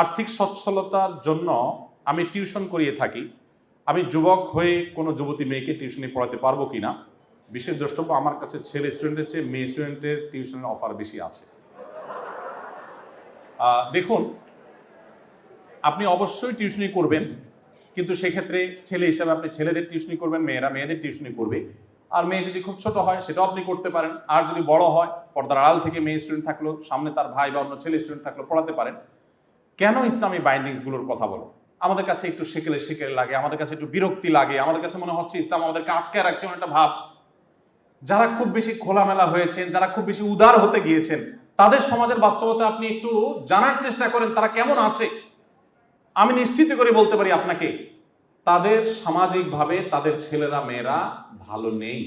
আর্থিক সচ্ছলতার জন্য আমি টিউশন করিয়ে থাকি। আমি যুবক হয়ে কোনো যুবতী মেয়েকে টিউশনি পড়াতে পারব কিনা বিশেষ দ্রষ্টব্য, আমার কাছে ছেলে স্টুডেন্টের চেয়ে মেয়ে স্টুডেন্টের টিউশনের অফার বেশি আছে। দেখুন, আপনি অবশ্যই টিউশনি করবেন, কিন্তু সেক্ষেত্রে ছেলে হিসাবে আপনি ছেলেদের টিউশনি করবেন, মেয়েরা মেয়েদের টিউশনি করবে। আর মেয়ে যদি খুব ছোট হয়, সেটাও আপনি করতে পারেন। আর যদি বড় হয়, পর্দার আড়াল থেকে মেয়ে স্টুডেন্ট থাকল, সামনে তার ভাই বা অন্য ছেলে স্টুডেন্ট থাকল, পড়াতে পারেন। কেন ইসলামী বাইন্ডিংসগুলোর কথা বলো? আমাদের কাছে একটু সেকেলে সেকেলে লাগে, আমাদের কাছে একটু বিরক্তি লাগে, আমাদের কাছে মনে হচ্ছে ইসলাম আমাদেরকে আটকে রাখছে একটা ভাব। যারা খুব বেশি খোলামেলা হয়েছেন, যারা খুব বেশি উদার হতে গিয়েছেন, তাদের সমাজের বাস্তবতা আপনি একটু জানার চেষ্টা করেন, তারা কেমন আছে? আমি নিশ্চিত করে বলতে পারি আপনাকে, তাদের সামাজিকভাবে তাদের ছেলেরা, মেয়েরা ভালো নেই।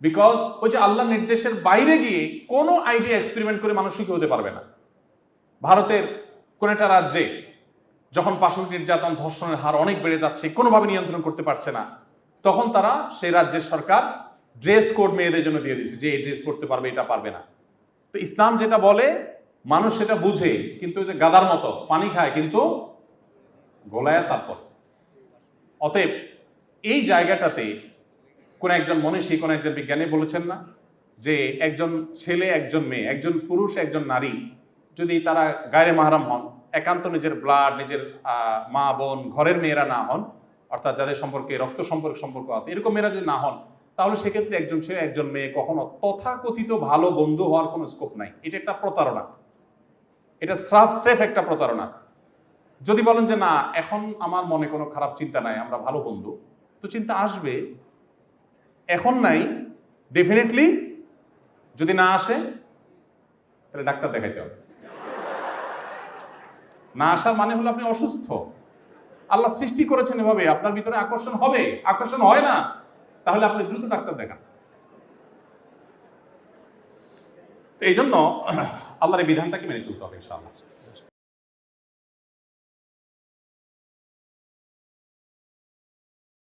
বিকজ ওই যে আল্লাহ নির্দেশের বাইরে গিয়ে কোনো আইডিয়া এক্সপেরিমেন্ট করে মানুষ সুখী হতে পারবে না। ভারতের কোন একটা রাজ্যে যখন পাশবিক নির্যাতন ধর্ষণের হার অনেক বেড়ে যাচ্ছে, কোনোভাবে নিয়ন্ত্রণ করতে পারছে না, তখন তারা সেই রাজ্যের সরকার ড্রেস কোড মেয়েদের জন্য দিয়ে দিয়েছে যে এই ড্রেস পড়তে পারবে, এটা পারবে না। তো ইসলাম যেটা বলে, মানুষ সেটা বুঝে, কিন্তু যে গাদার মতো পানি খায়, কিন্তু গোলায় তারপর। অতএব এই জায়গাটাতে কোন একজন মনীষী, কোন একজন বিজ্ঞানী বলেছেন না যে একজন ছেলে, একজন মেয়ে, একজন পুরুষ, একজন নারী যদি তারা গায়ে মাহারাম হন, একান্ত নিজের ব্লাড নিজের মা, বোন, ঘরের মেয়েরা না হন, অর্থাৎ যাদের সম্পর্কে রক্ত সম্পর্ক সম্পর্ক আছে, এরকম মেয়েরা যদি না হন, তাহলে সেক্ষেত্রে একজন ছেলে, একজন মেয়ে কখনো তথাকথিত ভালো বন্ধু হওয়ার কোনো স্কোপ নাই। এটা একটা প্রতারণা। এটা সাফ সেফ একটা প্রতারণা। যদি বলেন যে, না, এখন আমার মনে কোনো খারাপ চিন্তা নাই, আমরা ভালো বন্ধু। তো চিন্তা আসবে, এখন নাই ডেফিনেটলি যদি না আসে, তাহলে ডাক্তার দেখাইতে হবে। না আসার মানে হলো আপনি অসুস্থ। আল্লাহ সৃষ্টি করেছেন এভাবে, আপনার ভিতরে আকর্ষণ হবে। আকর্ষণ হয় না। তাহলে আপনি দ্রুত ডাক্তার দেখান। এই জন্য আল্লাহর এই বিধানটাকে মেনে চলতে হবে ইনশাআল্লাহ।